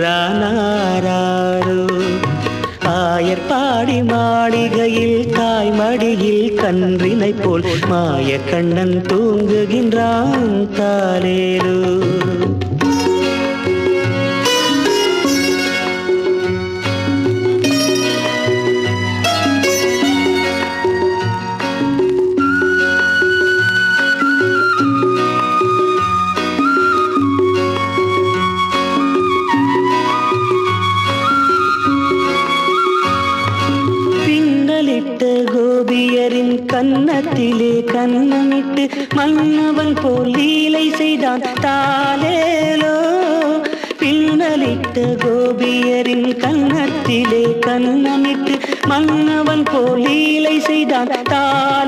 நின்றானாரோ ஆராரோ ஆயர்பாடி மாளிகையில் தாய் மடியில் கன்றினை போல் மாய கண்ணன் தூங்குகின்றான் தாரேரோ பின்னலிட்ட கோபியரின் கன்னத்திலே கண்ணமிட்டு மன்னவன் போல் லீலை செய்தான் தாலேலோ பின்னலிட்ட கோபியரின் கன்னத்திலே கண்ணமிட்டு மன்னவன் போல் லீலை செய்தான் தாலே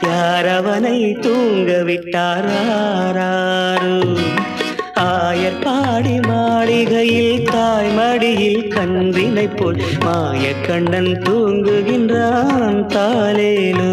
யார் அவனை தூங்க விட்டார் ஆயர் பாடி மாளிகையில் தாய் மடியில் கன்றினை போல் மாய கண்ணன் தூங்குகின்றான் தாலேலோ